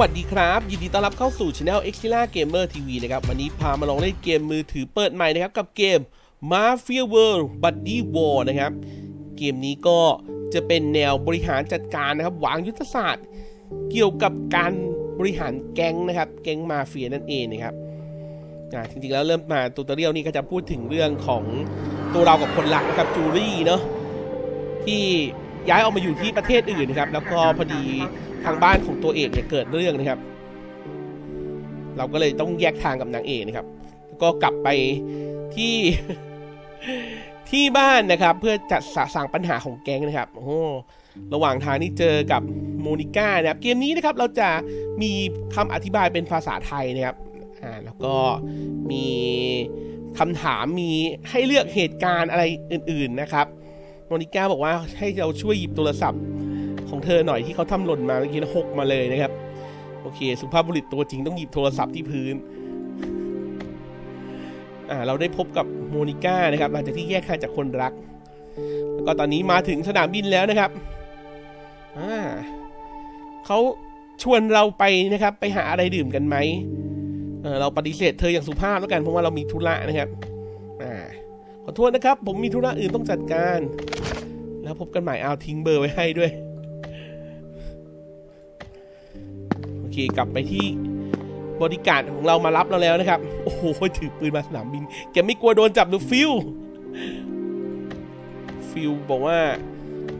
วัสดีครับ ยินดีต้อนรับเข้าสู่ช anel Exila Gamer TV นะครับ วันนี้พามาลองเล่นเกมมือถือเปิดใหม่นะครับ กับเกม Mafia World Buddy War นะครับ เกมนี้ก็จะเป็นแนวบริหารจัดการนะครับวางยุทธศาสตร์ เกี่ยวกับการบริหารแก๊งนะครับ แก๊งมาเฟียนั่นเองนะครับอ่าจริงๆแล้วเริ่มมาตูตเรียลนี่ก็จะพูดถึงเรื่องของตัวเรากับคนรักนะครับจูรี่เนาะที่ ย้ายออกมาอยู่ที่ประเทศอื่นนะครับ แล้วก็พอดีทางบ้านของตัวเอกเนี่ยเกิดเรื่องนะครับ เราก็เลยต้องแยกทางกับนางเอกนะครับแล้วก็กลับไปที่ที่บ้านนะครับ เพื่อจัดสะสางปัญหาของแก๊งนะครับโอ้ระหว่างทางนี้เจอกับโมนิก้านะครับ เกมนี้นะครับเราจะมีคำอธิบายเป็นภาษาไทยนะครับอ่าแล้วก็มีคำถามมีให้เลือกเหตุการณ์อะไรอื่น ๆนะครับ โมนิก้าบอกว่าให้เราช่วยหยิบโทรศัพท์ของเธอหน่อยที่เขาทำหล่นมาเมื่อกี้แล้วหกมาเลยนะครับ โอเค สุภาพบุรุษตัวจริงต้องหยิบโทรศัพท์ที่พื้นอ่าเราได้พบกับโมนิก้านะครับหลังจากที่แยกทางจากคนรัก แล้วก็ตอนนี้มาถึงสนามบินแล้วนะครับอ่าเขาชวนเราไปนะครับไปหาอะไรดื่มกันไหมเเราปฏิเสธเธออย่างสุภาพแล้วกันเพราะว่าเรามีธุระนะครับ อ่า ขอโทษนะครับ ผมมีธุระอื่นต้องจัดการ แล้วพบกันใหม่เอาทิ้งเบอร์ไว้ให้ด้วย โอเค กลับไปที่บริการของเรามารับเราแล้วนะครับ โอ้โห ถือปืนมาสนามบิน แกไม่กลัวโดนจับหรือฟิลฟิลบอกว่า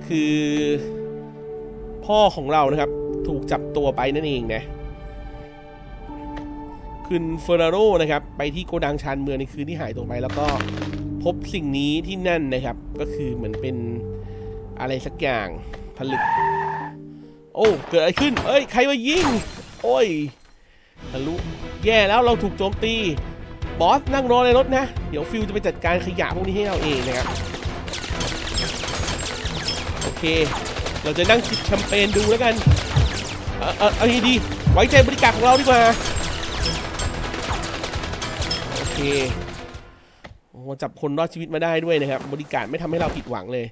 คือพ่อของเรานะครับ ถูกจับตัวไปนั่นเองนะคืนเฟอร์ราโรนะครับ ไปที่โกดังชานเมืองในคืนที่หายตัวไป แล้วก็พบสิ่งนี้ที่นั่นนะครับ ก็คือเหมือนเป็น อะไรสักอย่างผลึก โอ้เกิดอะไรขึ้น เอ้ย ใครมายิง โอ้ยทะลุแย่แล้วเราถูกโจมตี บอสนั่งรอในรถนะ เดี๋ยวฟิลจะไปจัดการขยะพวกนี้ให้เราเองนะครับ โอเค เราจะนั่งจิบแชมเปญดูแล้วกัน เออเออเอาดีดีไว้ใจบริการของเราดีกว่า โอเคโอ้จับคนรอดชีวิตมาได้ด้วยนะครับ บริการไม่ทำให้เราผิดหวังเลย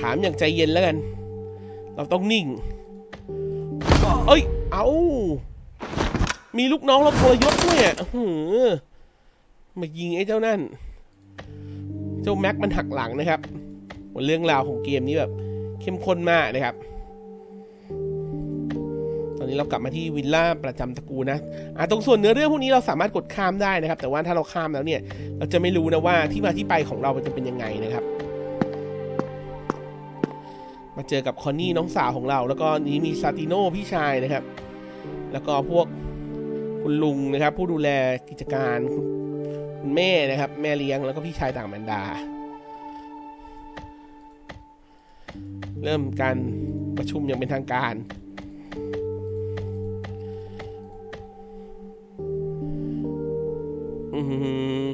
ถามอย่างใจเย็นแล้วกัน เราต้องนิ่ง เอ้ย เอามีลูกน้องเราทรยศด้วยอะอื้อหือมายิงไอ้เจ้านั่น เจ้าแม็กมันหักหลังนะครับเรื่องราวของเกมนี้แบบ เข้มข้นมากนะครับ ตอนนี้เรากลับมาที่วิลล่าประจำตระกูลนะอะตรงส่วนเนื้อเรื่องพวกนี้เราสามารถกดข้ามได้นะครับ แต่ว่าถ้าเราข้ามแล้วเนี่ย เราจะไม่รู้นะว่าที่มาที่ไปของเรามันจะเป็นยังไงนะครับ มาเจอกับคอนนี่น้องสาวของเรา แล้วก็นี้มีซาติโนพี่ชายนะครับ แล้วก็พวกคุณลุงนะครับ ผู้ดูแลกิจการคุณแม่นะครับ แม่เลี้ยงแล้วก็พี่ชายต่างบรรดา เริ่มการประชุมอย่างเป็นทางการอืม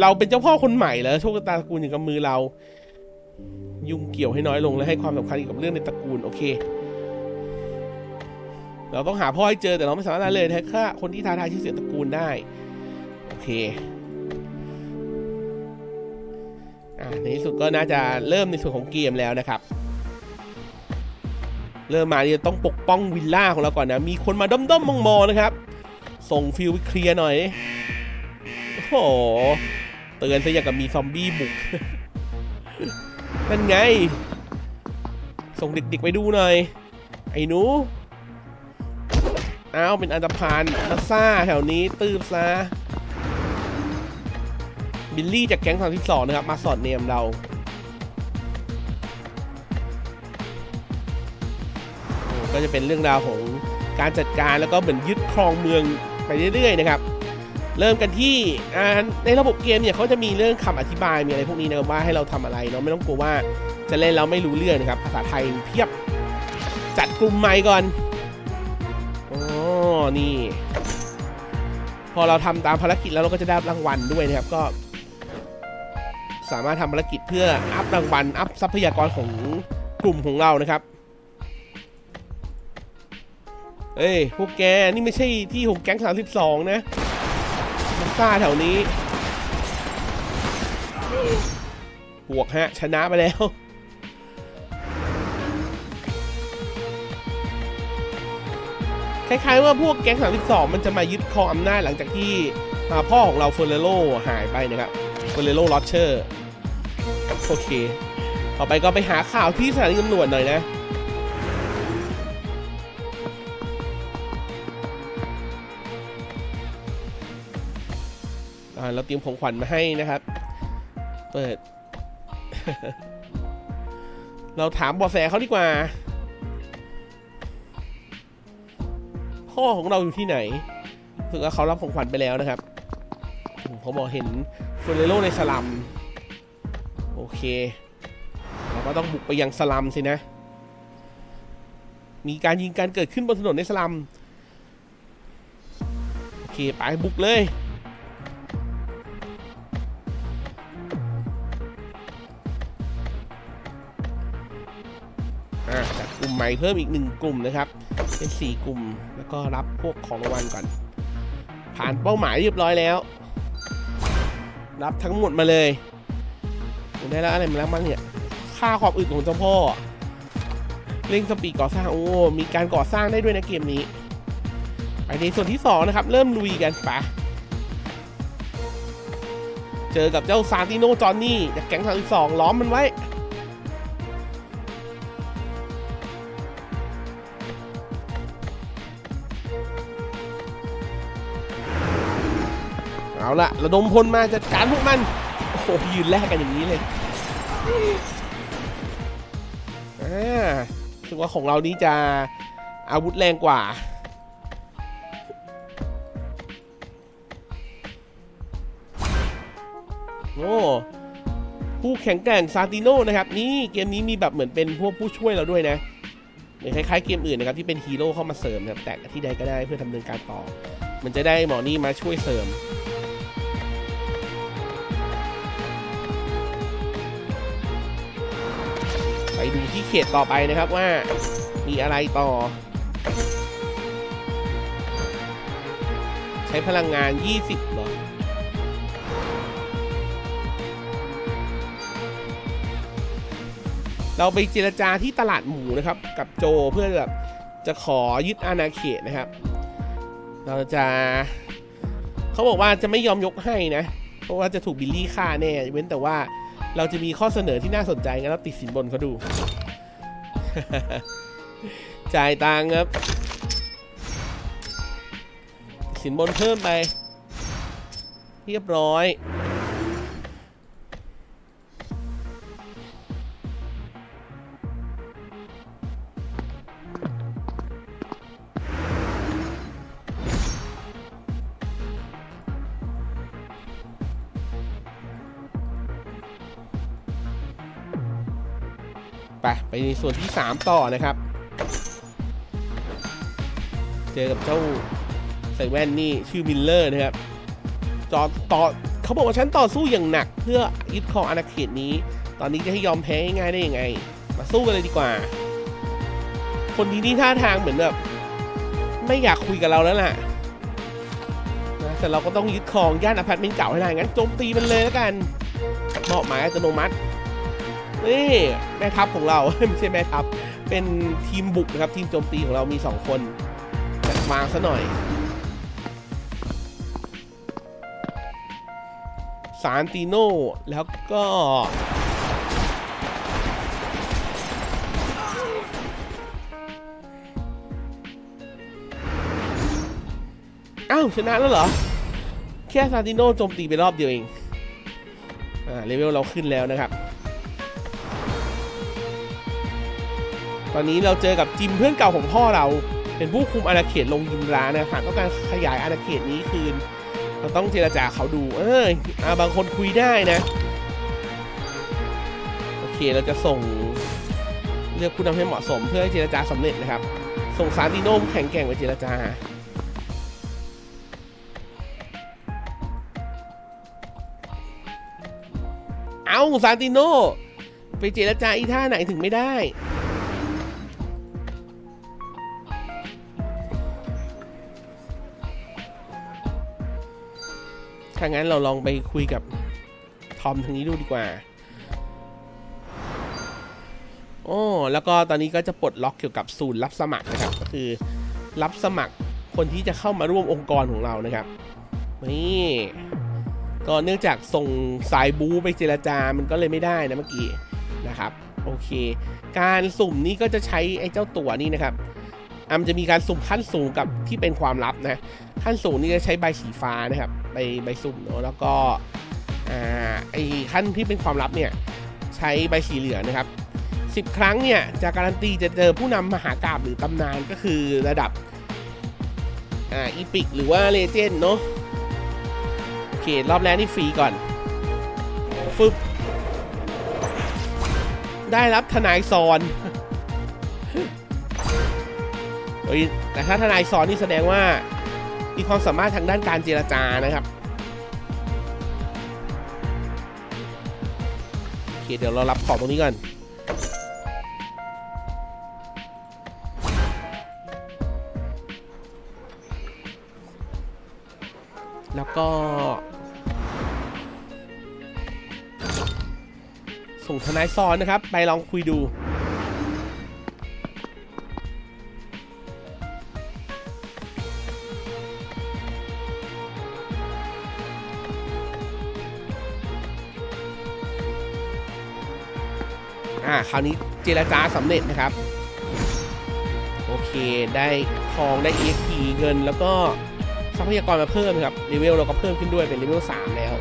เราเป็นเจ้าพ่อคนใหม่เหรอโชคชะตาตระกูลอยู่กับมือเรา ยุ่งเกี่ยวให้น้อยลงและให้ความสำคัญกับเรื่องในตระกูลโอเค เราต้องหาพ่อให้เจอแต่เราไม่สามารถเลยแค่ฆ่าคนที่ท้าทายชื่อเสียงตระกูลได้ โอเคอ่าในที่สุดก็น่าจะเริ่มในส่วนของเกมแล้วนะครับเริ่มมาเนี่ยต้องปกป้องวิลล่าของเราก่อนนะ มีคนมาด้อมๆมองๆนะครับ ส่งฟิลไปเคลียร์หน่อย โอ้โห เตือนซะอย่างกับมีซอมบี้บุก นั่นไง ส่งเด็กๆไปดูหน่อย ไอ้หนูอ้าวเป็นอันตรพานมาซ่าแถวนี้ตืบซะบิลลี่จากแก๊งสามที่สองนะครับ มาสอดเนมเรา ก็จะเป็นเรื่องราวของการจัดการแล้วก็เหมือนยึดครองเมืองไปเรื่อยๆนะครับ เริ่มกันที่ในระบบเกมเนี่ยเขาจะมีเรื่องคำอธิบายมีอะไรพวกนี้นะครับว่าให้เราทำอะไรเนาะไม่ต้องกลัวว่าจะเล่นแล้วไม่รู้เรื่องนะครับ ภาษาไทยเพียบจัดกลุ่มใหม่ก่อนอ๋อนี่ พอเราทำตามภารกิจแล้วเราก็จะได้รางวัลด้วยนะครับก็ สามารถทำภารกิจเพื่ออัพรางวัลอัพทรัพยากรของกลุ่มของเรานะครับเอ้ยพวกแกนี่ไม่ใช่ที่ของแก๊ง32นะมันะ ซ่าแถวนี้บวกฮะชนะไปแล้วคล้ายๆว่าพวกแก๊ง32 มันจะมายึดครองอำนาจหลังจากที่พ่อของเราเฟอร์เรโรหายไปนะครับเฟอร์เรโลลอเชอร์ โอเค ต่อไปก็ไปหาข่าวที่สถานีตำรวจหน่อยนะ เราเตรียมของขวัญมาให้นะครับ เปิด เราถามบอแสเขาดีกว่า พ่อของเราอยู่ที่ไหนรู้สึกว่าเขารับของขวัญไปแล้วนะครับเขาบอกเห็นเฟร์เรโรในสลัม โอเค เราก็ต้องบุกไปยังสลัมสินะ มีการยิงการเกิดขึ้นบนถนนในสลัม โอเค ไปบุกเลย เพิ่มอีกหนึ่งกลุ่มนะครับ เป็นสี่กลุ่มแล้วก็รับพวกของรางวัลก่อน ผ่านเป้าหมายเรียบร้อยแล้ว รับทั้งหมดมาเลยได้แล้วอะไรมาแล้วบ้างเนี่ยค่าขอบอึดของเจ้าพ่อเร่งสปีดก่อสร้างโอ้มีการก่อสร้างได้ด้วยนะเกมนี้ไปในส่วนที่สองนะครับ เริ่มลุยกันปะเจอกับเจ้าซานติโนจอนนี่จากแก๊งสามสิบสองล้อมมันไว้ เอาละระดมพลมาจัดการพวกมัน โอ้โหยืนแลกกันอย่างนี้เลยอ่าถึงว่าของเรานี้จะอาวุธแรงกว่าโอ้ผู้แข่งแกร่งซาติโนนะครับ นี่เกมนี้มีแบบเหมือนเป็นพวกผู้ช่วยเราด้วยนะเหมือนคล้ายๆเกมอื่นนะครับที่เป็นฮีโร่เข้ามาเสริมนะครับแต่ที่ใดก็ได้เพื่อดำเนินการต่อ มันจะได้หมอนี่มาช่วยเสริม ไปดูที่เขตต่อไปนะครับว่ามีอะไรต่อ ใช้พลังงาน 20เหรอเราไปเจรจาที่ตลาดหมูนะครับ กับโจเพื่อแบบจะขอยึดอาณาเขตนะครับ เราจะเขาบอกว่าจะไม่ยอมยกให้นะ เพราะว่าจะถูกบิลลี่ฆ่าแน่เว้นแต่ว่า เราจะมีข้อเสนอที่น่าสนใจงั้นเราติดสินบนเขาดู จ่ายตังค์ครับ สินบนเพิ่มไป เรียบร้อย ไปไปในส่วนที่ 3 ต่อนะครับ เจอกับเจ้าใส่แว่นนี่ชื่อมิลเลอร์นะครับจอต่อเขาบอกว่าฉันต่อสู้อย่างหนัก เพื่อยึดครองอาณาเขตนี้ ตอนนี้จะให้ยอมแพ้ง่ายได้ยังไง มาสู้กันเลยดีกว่า คนนี้นี่ท่าทางเหมือนแบบไม่อยากคุยกับเราแล้วล่ะนะแต่เราก็ต้องยึดครองย่านอพาร์ตเมนต์เก่าให้ได้งั้นโจมตีมันเลยแล้วกันมอบหมายอัตโนมัติ นี่แม่ทัพของเรา ไม่ใช่แม่ทัพ เป็นทีมบุกนะครับ ทีมโจมตีของเรามี 2 คนจัดมาซะหน่อยซานติโนแล้วก็อ้าวชนะแล้วเหรอ แค่ซานติโนโจมตีไปรอบเดียวเอง อ่าเลเวลเราขึ้นแล้วนะครับ ตอนนี้เราเจอกับจิมเพื่อนเก่าของพ่อเรา เป็นผู้คุมอาณาเขตลงยิมร้านนะหากต้องการขยายอาณาเขตนี้คืน เราต้องเจรจาเขาดู เอออาบางคนคุยได้นะ โอเคเราจะส่งเลือกผู้นำให้เหมาะสมเพื่อให้เจรจาสำเร็จนะครับ ส่งซานติโนแข็งแก่งไปเจรจาเอาซานติโน ไปเจรจาอีท่าไหนถึงไม่ได้ ถ้างั้นเราลองไปคุยกับทอมทางนี้ดูดีกว่าโอ้แล้วก็ตอนนี้ก็จะปลดล็อกเกี่ยวกับศูนย์รับสมัครนะครับ ก็คือรับสมัครคนที่จะเข้ามาร่วมองค์กรของเรานะครับนี่ก็เนื่องจากส่งสายบูไปเจรจา มันก็เลยไม่ได้นะเมื่อกี้นะครับ โอเค การสุ่มนี้ก็จะใช้ไอ้เจ้าตัวนี้นะครับ อะมันจะมีการสุ่มขั้นสูงกับที่เป็นความลับนะ ขั้นสูงนี่จะใช้ใบสีฟ้านะครับใบใบสุ่มเนอะแล้วก็อ่าไอ้ขั้นที่เป็นความลับเนี่ยใช้ใบสีเหลืองนะครับ 10 ครั้งเนี่ยจะการันตีจะเจอผู้นำมหากราบหรือตำนานก็คือระดับอ่าอีพิกหรือว่าเลเจนด์เนาะโอเค รอบแรกนี่ฟรีก่อน ฟึบได้รับทนายซอน ยแต่ถ้าทนายซอนนี่แสดงว่ามีความสามารถทางด้านการเจรจานะครับโอเคเดี๋ยวเรารับของตรงนี้ก่อนแล้วก็ ส่งทนายซอนนะครับ ไปลองคุยดู คราวนี้เจรจาสำเร็จนะครับ โอเคได้ทองได้ EXP เงินแล้วก็ทรัพยากรมาเพิ่มครับเลเวลเราก็เพิ่มขึ้นด้วยเป็นเลเวล3แล้ว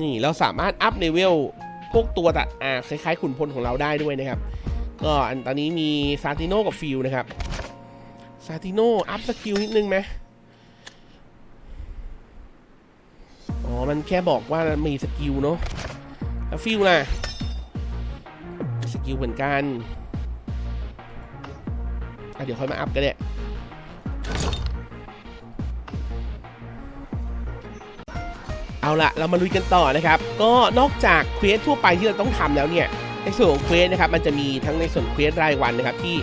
นี่เราสามารถอัพเลเวล พวกตัวตัดอ่าคล้ายๆขุนพลของเราได้ด้วยนะครับ ก็อันตอนนี้มีซาติโนกับฟิลนะครับซาติโนอัพสกิลนิดนึงไหมอ๋อ มันแค่บอกว่ามีสกิลเนาะแล้วฟิลล่ะ สกิลเหมือนกัน อะเดี๋ยวค่อยมาอัพกันเนี่ย เอาละเรามาลุยกันต่อนะครับ ก็นอกจากเควสทั่วไปที่เราต้องทำแล้วเนี่ยในส่วนของเควสนะครับมันจะมีทั้งในส่วนเควสรายวันนะครับที่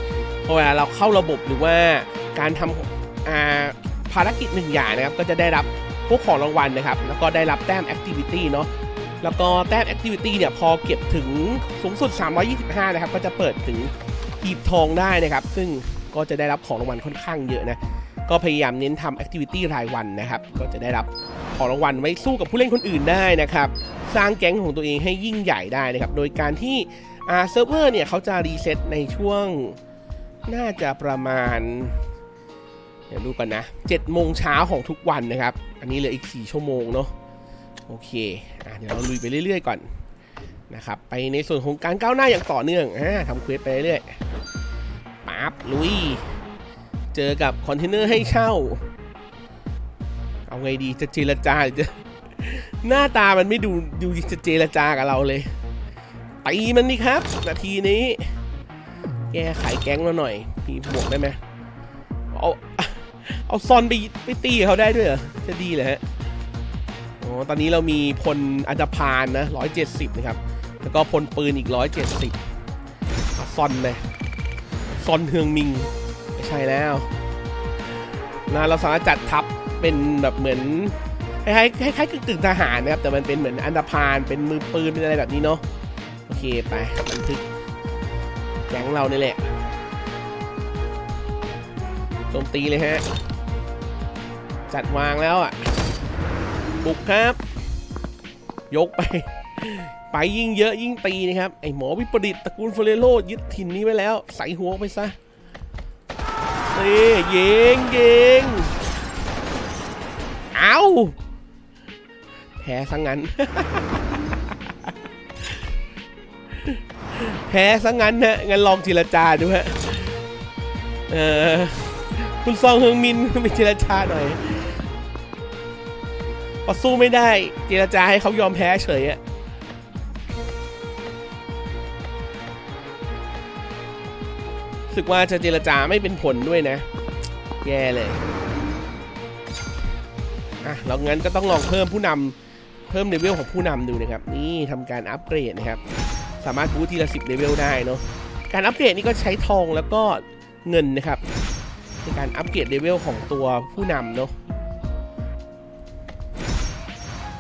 พอเวลาเราเข้าระบบหรือว่าการทำภารกิจหนึ่งอย่างนะครับก็จะได้รับพวกของรางวัลนะครับ แล้วก็ได้รับแต้มแอคทิวิตี้เนาะแล้วก็แต้มแอคทิวิตี้เนี่ยพอเก็บถึงสูงสุด 325 นะครับ ก็จะเปิดถึงหีบทองได้นะครับ ซึ่งก็จะได้รับของรางวัลค่อนข้างเยอะนะ ก็พยายามเน้นทำแอคทิวิตี้รายวันนะครับ ก็จะได้รับ ของรางวัลไว้สู้กับผู้เล่นคนอื่นได้นะครับ สร้างแก๊งของตัวเองให้ยิ่งใหญ่ได้นะครับ โดยการที่อ่าเซิร์ฟเวอร์เนี่ยเขาจะรีเซ็ตในช่วงน่าจะประมาณเดี๋ยวดูกันนะ7โมงเช้าของทุกวันนะครับ อันนี้เหลืออีก 4 ชั่วโมงเนาะโอเคอะเดี๋ยวเราลุยไปเรื่อย ๆ ก่อนนะครับไปในส่วนของการก้าวหน้าอย่างต่อเนื่องอ่าทำเควสไปเรื่อยๆปั๊บลุย เจอกับคอนเทนเนอร์ให้เช่า เอาไงดีจะเจรจาจะหน้าตามันไม่ดูดูจะเจรจากับเราเลยตีมันนี่ครับ นาทีนี้ แก้ไขแก๊งเราหน่อยพี่บวกได้ไหมเอาเอาซอนไปไปตีเขาได้ด้วยเหรอจะดีเหรอฮะอ๋อตอนนี้เรามีพลอันดพานนะร้อยเจ็ดสิบนะครับ แล้วก็พลปืนอีกร้อยเจ็ดสิบซอนเลยซอนเฮืองมิง ไม่ใช่แล้วนะเราสามารถจัดทัพ เป็นแบบเหมือนคล้ายคล้ายๆกึ่งทหารนะครับแต่มันเป็นเหมือนอันดพานเป็นมือปืนเป็นอะไรแบบนี้เนาะโอเคไปบันทึกแก๊งเราเนี่ยแหละโจมตีเลยฮะจัดวางแล้วอะบุกครับ ยกไป ไปยิ่งเยอะยิ่งตีนะครับ ไอหมอวิปริตตระกูลเฟเรโรยึดถิ่นนี้ไว้แล้ว ใส่หัวไปซะนี่ยิงยิง เอาแพ้ซะงั้น แพ้ซะงั้นฮะงั้นลองเจรจาดูฮะเออคุณซองเฮงมินไปเจรจาหน่อยพอสู้ไม่ได้เจรจาให้เขายอมแพ้เฉยอะรู้สึกว่าจะเจรจาไม่เป็นผลด้วยนะ แย่เลย อะแล้วงั้นก็ต้องลองเพิ่มผู้นำเพิ่มเลเวลของผู้นำดูนะครับ นี่ทำการอัปเกรดนะครับ สามารถบูททีละ10เลเวลได้เนาะการอัปเกรดนี่ก็ใช้ทองแล้วก็เงินนะครับในการอัปเกรดเลเวลของตัวผู้นำเนาะ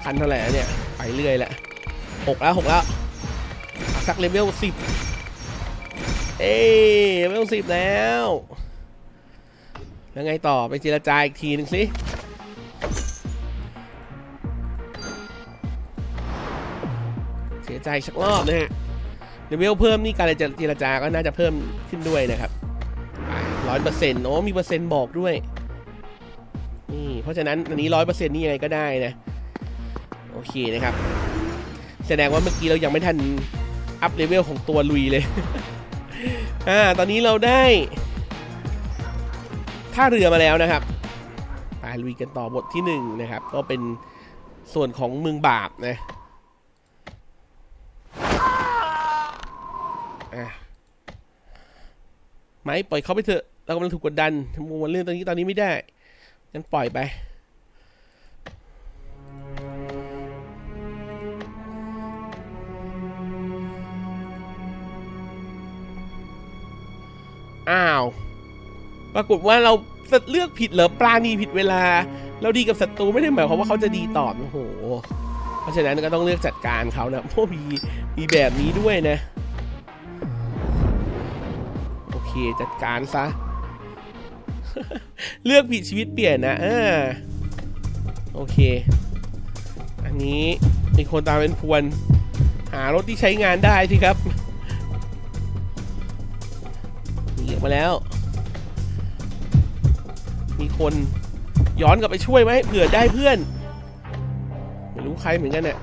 คันเท่าไหร่แล้วเนี่ย ไปเรื่อยแหละหกแล้วหกแล้วสักเลเวลสิบเอ้ยเลเวลสิบแล้ว แล้วไงต่อไปเจรจาอีกทีหนึงสิ เสียใจสักรอบนะฮะเลเวลเพิ่มนี่การเจรจาก็น่าจะเพิ่มขึ้นด้วยนะครับร้อยเปอร์เซ็นต์โอ้มีเปอร์เซ็นต์บอกด้วยนี่เพราะฉะนั้นอันนี้ร้อยเปอร์เซ็นต์นี่ยังไงก็ได้นะ โอเคนะครับ แสดงว่าเมื่อกี้เรายังไม่ทันอัพเลเวลของตัวลุยเลยอ่าตอนนี้เราได้ท่าเรือมาแล้วนะครับไปลุยกันต่อบทที่หนึ่งนะครับ ก็เป็นส่วนของเมืองบาปนะ อะไม่ปล่อยเขาไปเถอะ เรากำลังถูกกดดันทำวันเรื่องตอนนี้ตอนนี้ไม่ได้งั้นปล่อยไปอ้าว ปรากฏว่าเราเลือกผิดเหรอปลาณีผิดเวลา เราดีกับศัตรูไม่ได้หมายความว่าเขาจะดีตอบโอ้โห เพราะฉะนั้นก็ต้องเลือกจัดการเขานะพวกมีมีแบบนี้ด้วยนะ จัดการซะ เลือกผิดชีวิตเปลี่ยนนะอ่าโอเค อันนี้มีคนตามเป็นพวน หารถที่ใช้งานได้สิครับหนีออกมาแล้ว มีคนย้อนกลับไปช่วยไหมเผื่อได้เพื่อน ไม่รู้ใครเหมือนกันเนี่ย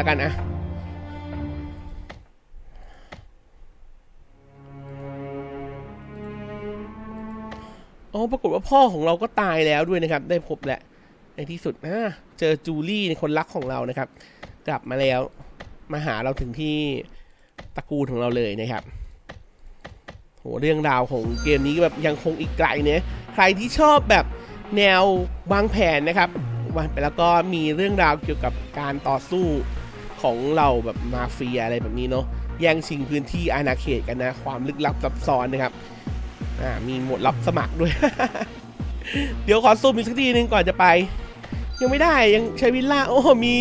แล้วกันนะอ๋อปรากฏว่าพ่อของเราก็ตายแล้วด้วยนะครับ ได้พบแหละในที่สุดนะเจอจูลี่ในคนรักของเรานะครับ กลับมาแล้วมาหาเราถึงที่ตระกูลของเราเลยนะครับโหเรื่องราวของเกมนี้แบบยังคงอีกไกลเนี่ยใครที่ชอบแบบแนววางแผนนะครับวางไปแล้วก็มีเรื่องราวเกี่ยวกับการต่อสู้ ของเราแบบมาเฟียอะไรแบบนี้เนาะแย่งชิงพื้นที่อาณาเขตกันนะ ความลึกลับซับซ้อนนะครับอ่ามีหมดรับสมัครด้วย เดี๋ยวขอซูมอีกสักทีหนึ่งก่อนจะไป ยังไม่ได้ยังใช้วิลล่าโอ้มี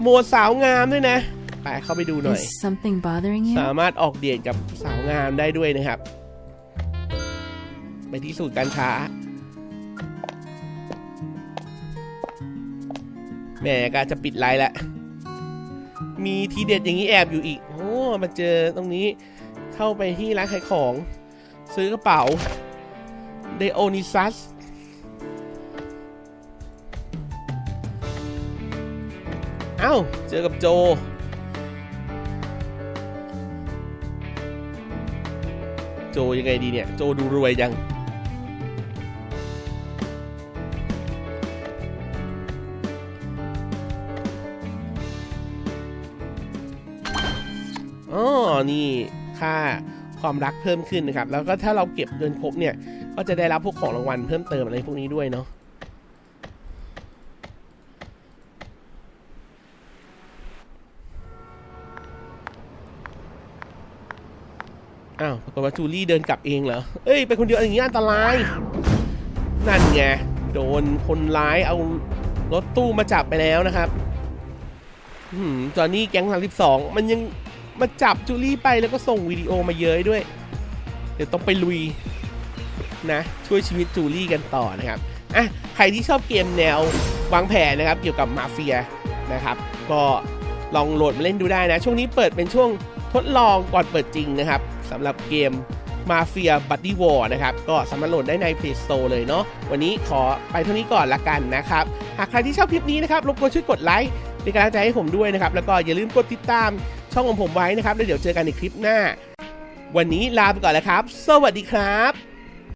โหมดสาวงามด้วยนะไปเข้าไปดูหน่อย Is something bothering you? สามารถออกเดทกับสาวงามได้ด้วยนะครับ ไปที่สูตรการค้าแหมก็จะปิดไลน์แล้ว มีทีเด็ดอย่างนี้แอบอยู่อีก โอ้มาเจอตรงนี้เข้าไปที่ร้านขายของ ซื้อกระเป๋าเดโอนิซัสเอ้า เจอกับโจ โจยังไงดีเนี่ย โจดูรวยจัง นี่ค่าความรักเพิ่มขึ้นนะครับ แล้วก็ถ้าเราเก็บเงินครบเนี่ย ก็จะได้รับพวกของรางวัลเพิ่มเติมอะไรพวกนี้ด้วยเนาะอ้าวปรากฏว่าจูลี่เดินกลับเองเหรอ เอ้ย ไปคนเดียวอย่างนี้อันตราย นั่นไง โดนคนร้ายเอารถตู้มาจับไปแล้วนะครับอืมจอนนี่แก๊งสามสิบสองมันยัง มาจับจูลี่ไปแล้วก็ส่งวิดีโอมาเย้ยด้วย เดี๋ยวต้องไปลุยนะ ช่วยชีวิตจูลี่กันต่อนะครับอะใครที่ชอบเกมแนววางแผนนะครับ เกี่ยวกับมาเฟียนะครับ ก็ลองโหลดมาเล่นดูได้นะ ช่วงนี้เปิดเป็นช่วงทดลองก่อนเปิดจริงนะครับสำหรับเกม Mafia Buddy War นะครับ ก็สามารถโหลดได้ใน Play Store เลยเนาะวันนี้ขอไปเท่านี้ก่อนละกันนะครับ หากใครที่ชอบคลิปนี้นะครับรบกวนช่วยกดไลค์เป็นกำลังใจให้ผมด้วยนะครับ แล้วก็อย่าลืมกดติดตาม ช่องของผมไว้นะครับ แล้วเดี๋ยวเจอกันในคลิปหน้า วันนี้ลาไปก่อนแล้วครับ สวัสดีครับ